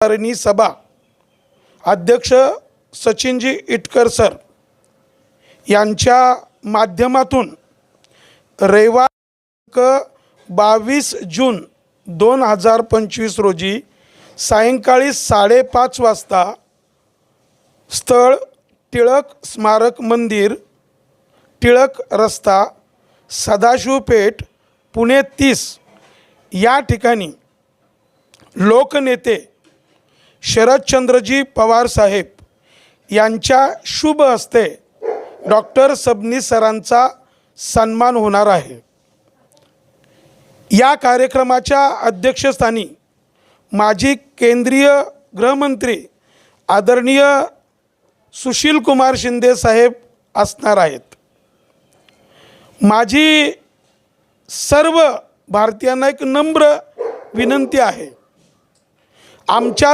विचारणी सभा. अध्यक्ष सचिनजी इटकर सर यांच्या माध्यमातून रविवार बावीस जून दोन हजार पंचवीस रोजी सायंकाळी साडेपाच वाजता स्थळ टिळक स्मारक मंदिर टिळक रस्ता सदाशिवपेठ पुणे तीस या ठिकाणी लोकनेते शरदचंद्रजी पवार साहेब यांच्या शुभ हस्ते डॉक्टर सबनी सरांचा सन्मान होणार आहे. या कार्यक्रमाच्या अध्यक्षस्थानी माजी केंद्रीय गृहमंत्री आदरणीय सुशील कुमार शिंदे साहेब असणार आहेत. माझी सर्व भारतीयांना एक नम्र विनंती आहे. आमच्या